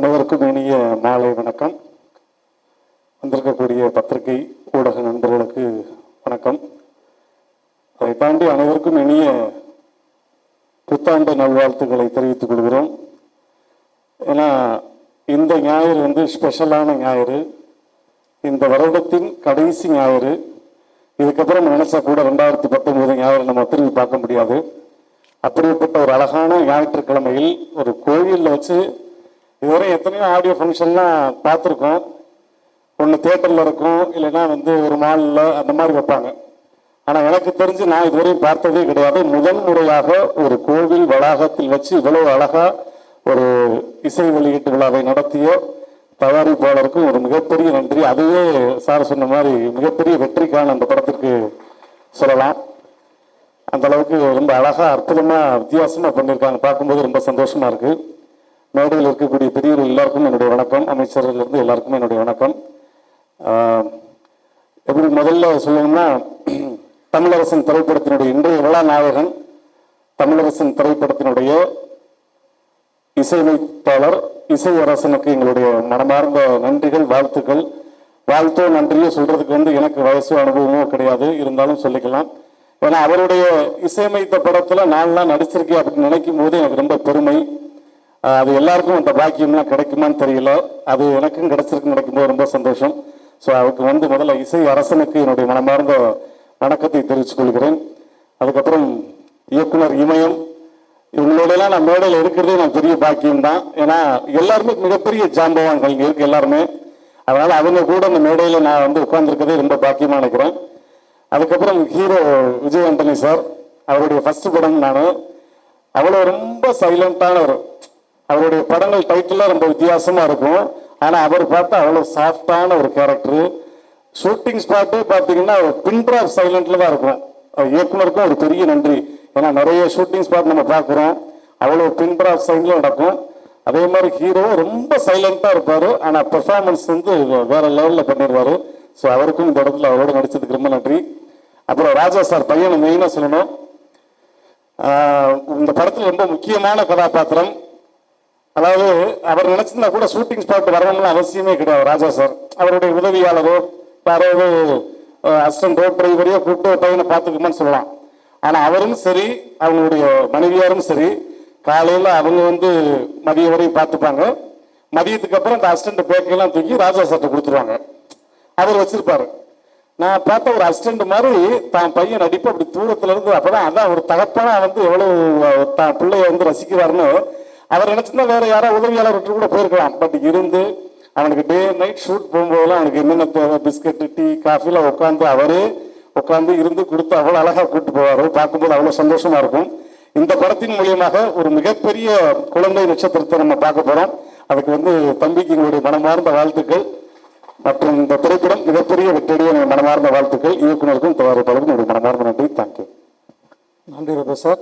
அனைவருக்கும் இனிய மாலை வணக்கம். வந்திருக்கக்கூடிய பத்திரிகை ஊடக நண்பர்களுக்கு வணக்கம். அதை தாண்டி அனைவருக்கும் இனிய புத்தாண்டு நல்வாழ்த்துக்களை தெரிவித்துக் கொள்கிறோம். ஏன்னா இந்த ஞாயிறு வந்து ஸ்பெஷலான ஞாயிறு. இந்த வருடத்தின் கடைசி ஞாயிறு. இதுக்கப்புறம் நினைச்சா கூட ரெண்டாயிரத்தி பத்தொன்பது ஞாயிறு நம்ம திரும்பி பார்க்க முடியாது. அப்படிப்பட்ட ஒரு அழகான ஞாயிற்றுக்கிழமையில் ஒரு கோயிலில் வச்சு இதுவரை எத்தனையோ ஆடியோ ஃபங்க்ஷன்லாம் பார்த்துருக்கோம். ஒன்று தேட்டரில் இருக்கும் இல்லைன்னா வந்து ஒரு மாலில் அந்த மாதிரி வைப்பாங்க. ஆனால் எனக்கு தெரிஞ்சு நான் இதுவரையும் பார்த்ததே கிடையாது. முதல் முறையாக ஒரு கோவில் வளாகத்தில் வச்சு இவ்வளோ அழகாக ஒரு இசை வெளியீட்டு விழாவை நடத்திய தயாரிப்பாளருக்கும் ஒரு மிகப்பெரிய நன்றி. அதுவே சார் சொன்ன மாதிரி மிகப்பெரிய வெற்றிக்கான அந்த படத்திற்கு சொல்லலாம். அந்த அளவுக்கு ரொம்ப அழகாக அற்புதமாக வித்தியாசமாக பண்ணியிருக்காங்க. பார்க்கும்போது ரொம்ப சந்தோஷமாக இருக்குது மேடையில் இருக்கக்கூடிய பெரியவர்கள் எல்லாருக்கும் என்னுடைய வணக்கம். அமைச்சர்கள் இருந்து எல்லாருக்கும் என்னுடைய வணக்கம். எப்படி முதல்ல சொல்லணும்னா தமிழரசன் திரைப்படத்தினுடைய இன்றைய விழா நாயகன் தமிழரசன் திரைப்படத்தினுடைய இசையமைப்பாளர் இசையரசனுக்கு எங்களுடைய மனமார்ந்த நன்றிகள் வாழ்த்துக்கள். வாழ்த்தோ நன்றியோ சொல்றதுக்கு வந்து எனக்கு வயசோ அனுபவமோ கிடையாது. இருந்தாலும் சொல்லிக்கலாம். ஏன்னா அவருடைய இசையமைத்த படத்துல நான்லாம் நடிச்சிருக்கேன் அப்படின்னு நினைக்கும் போது எனக்கு ரொம்ப பெருமை. அது எல்லாருக்கும் அந்த பாக்கியம்லாம் கிடைக்குமான்னு தெரியல. அது எனக்கும் கிடைச்சிருக்கு நினைக்கும் போது ரொம்ப சந்தோஷம். ஸோ அவருக்கு வந்து முதல்ல இசை அரசனுக்கு என்னுடைய மனமார்ந்த வணக்கத்தை தெரிவித்துக் கொள்கிறேன். அதுக்கப்புறம் இயக்குனர் இமயம். இவங்களோடலாம் நான் மேடையில் இருக்கிறதே நான் பெரிய பாக்கியம் தான். ஏன்னா எல்லாருமே மிகப்பெரிய ஜாம்பவான்கள் இங்க இருக்கு எல்லாருமே. அதனால் அவங்க கூட அந்த மேடையில் நான் வந்து உட்கார்ந்துருக்கதே ரொம்ப பாக்கியமாக நினைக்கிறேன். அதுக்கப்புறம் ஹீரோ விஜய் ஆண்டனி சார். அவருடைய ஃபஸ்ட்டு படம் நான். அவ்வளோ ரொம்ப சைலண்டானவர் அவருடைய படங்கள் டைட்டிலாக ரொம்ப வித்தியாசமாக இருக்கும். ஆனால் அவர் பார்த்தா அவ்வளோ சாஃப்டான ஒரு கேரக்டர் ஷூட்டிங் ஸ்பாட்டே பார்த்தீங்கன்னா பின்ட்ராப் சைலண்டில் தான் இருக்கும் இயக்குனருக்கும் ஒரு பெரிய நன்றி. ஏன்னா நிறைய ஷூட்டிங் ஸ்பாட் நம்ம பார்க்குறோம். அவ்வளோ பின்ட்ராப் சைட்ல நடக்கும். அதே மாதிரி ஹீரோவும் ரொம்ப சைலண்ட்டாக இருப்பார். ஆனால் பெர்ஃபார்மன்ஸ் வந்து வேறு லெவலில் பண்ணிடுவார் ஸோ அவருக்கும் இந்த இடத்துல அவரோட நடிச்சதுக்கு ரொம்ப நன்றி. அப்புறம் ராஜா சார் பையனை மெயினாக சொல்லணும். இந்த படத்தில் ரொம்ப முக்கியமான கதாபாத்திரம். அதாவது அவர் நினைச்சிருந்தா கூட ஷூட்டிங் ஸ்பாட் வரணும்னு அவசியமே கிடையாது ராஜா சார் அவருடைய உதவியாளரோ யாராவது அசிஸ்டன்ட் ரோட் டிரைவரையோ கூப்பிட்டு பையனை பார்த்துக்குமான்னு சொல்லலாம். ஆனால் அவரும் சரி அவங்களுடைய மனைவியாரும் சரி காலையில் அவங்க வந்து மதியம் வரையும் பார்த்துப்பாங்க. மதியத்துக்கு அப்புறம் அந்த அசிஸ்டண்ட் பேக்கெல்லாம் தூக்கி ராஜா சார்ட்ட கொடுத்துருவாங்க. அவர் வச்சிருப்பாரு. நான் பார்த்த ஒரு அசிஸ்டண்ட் மாதிரி தான் பையன் நடிப்பு அப்படி தூரத்துல இருந்து அப்பதான் அதான் ஒரு தகப்பனா வந்து எவ்வளவு தான் பிள்ளைய வந்து ரசிக்கிறாருன்னு அவர் நினைச்சிருந்தா வேற யாராவது உதவியாளர் விட்டு கூட போயிருக்கலாம். பட் இருந்து அவனுக்கு டே நைட் ஷூட் போகும்போதெல்லாம் அவனுக்கு என்னென்ன தேவை? பிஸ்கட்டு டீ காஃபிலாம் உட்காந்து அவரே உட்காந்து இருந்து கொடுத்து அவ்வளோ அழகாக கூப்பிட்டு போவாரு. பார்க்கும்போது அவ்வளோ சந்தோஷமா இருக்கும். இந்த படத்தின் மூலியமாக ஒரு மிகப்பெரிய குழந்தை நட்சத்திரத்தை நம்ம பார்க்க போகிறோம் அதுக்கு வந்து தம்பிக்கு எங்களுடைய மனமார்ந்த வாழ்த்துக்கள். மற்றும் இந்த திரைப்படம் மிகப்பெரிய வெற்றியடைய மனமார்ந்த வாழ்த்துக்கள். இயக்குனருக்கும் தயாரிப்பாளருக்கும் என்னுடைய மனமார்ந்த நன்றி. தேங்க்யூ நன்றி ரபா சார்.